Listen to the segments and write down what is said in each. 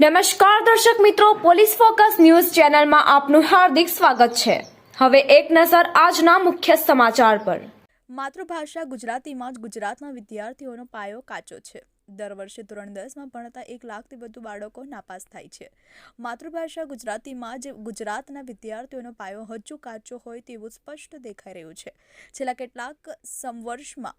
નમસ્કાર દર્શક મિત્રો, પોલીસ ફોકસ ન્યૂઝ ચેનલમાં આપનું હાર્દિક સ્વાગત છે. હવે એક નજર આજના મુખ્ય સમાચાર પર. માતૃભાષા ગુજરાતીમાં જ ગુજરાતના વિદ્યાર્થીઓનો પાયો કાચો છે. દર વર્ષે ધોરણ દસમાં ભણતા એક લાખથી વધુ બાળકો નાપાસ થાય છે. માતૃભાષા ગુજરાતીમાં જે ગુજરાતના વિદ્યાર્થીઓનો પાયો હજુ કાચો હોય તેવું સ્પષ્ટ દેખાઈ રહ્યું છે. છેલ્લા કેટલાક સંવર્ષમાં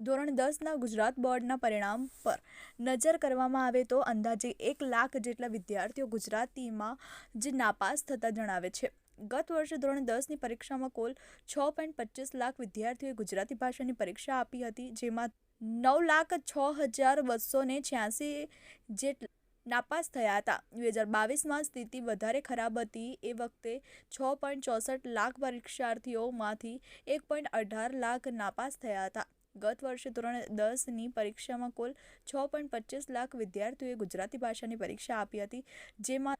ધોરણ દસના ગુજરાત બોર્ડના પરિણામ પર નજર કરવામાં આવે તો અંદાજે એક લાખ જેટલા વિદ્યાર્થીઓ ગુજરાતીમાં જે નાપાસ થતા જણાવે છે. ગત વર્ષે ધોરણ દસની પરીક્ષામાં કુલ છ પોઈન્ટ પચીસ લાખ વિદ્યાર્થીઓએ ગુજરાતી ભાષાની પરીક્ષા આપી હતી, જેમાં નવ લાખ છ હજાર બસો ને છ્યાસી જેટલા નાપાસ થયા હતા. બે હજાર બાવીસમાં સ્થિતિ વધારે ખરાબ હતી. એ વખતે છ પોઈન્ટ ચોસઠ લાખ પરીક્ષાર્થીઓમાંથી એક પોઈન્ટ અઢાર લાખ નાપાસ થયા હતા. ગત વર્ષે ધોરણ દસની પરીક્ષામાં કુલ છ પોઈન્ટ પચીસ લાખ વિદ્યાર્થીઓએ ગુજરાતી ભાષાની પરીક્ષા આપી હતી, જેમાં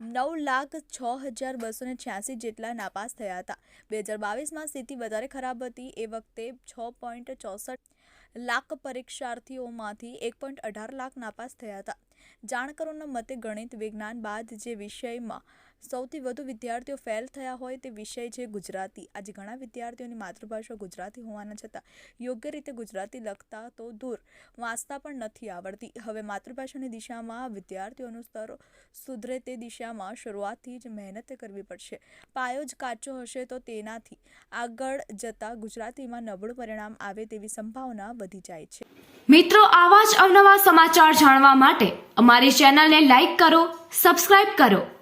નવ લાખ છ હજાર બસો ને છ્યાસી જેટલા નાપાસ થયા હતા. બે હજાર બાવીસમાં સ્થિતિ વધારે ખરાબ હતી. એ વખતે છ પોઈન્ટ ચોસઠ લાખ પરીક્ષાર્થીઓમાંથી એક પોઈન્ટ અઢાર લાખ નાપાસ થયા હતા. જાણકારોના મતે ગણિત, વિજ્ઞાન બાદ જે વિષયમાં સૌથી વધુ વિદ્યાર્થીઓ ફેલ થયા હોય તે વિષય છે ગુજરાતી. આજે ઘણા વિદ્યાર્થીઓની માતૃભાષા ગુજરાતી હોવાના છતાં યોગ્ય રીતે ગુજરાતી લખતા તો દૂર, વાંચતા પણ નથી આવડતી. હવે માતૃભાષાની દિશામાં વિદ્યાર્થીઓનું સ્તર સુધરે તે દિશામાં શરૂઆતથી જ મહેનત કરવી પડશે. પાયો જ કાચો હશે તો તેનાથી આગળ જતાં ગુજરાતીમાં નબળું પરિણામ આવે તેવી સંભાવના વધી જાય છે. મિત્રો, આવા જ અવનવા સમાચાર જાણવા માટે અમારી ચેનલને લાઈક કરો, સબસ્ક્રાઇબ કરો.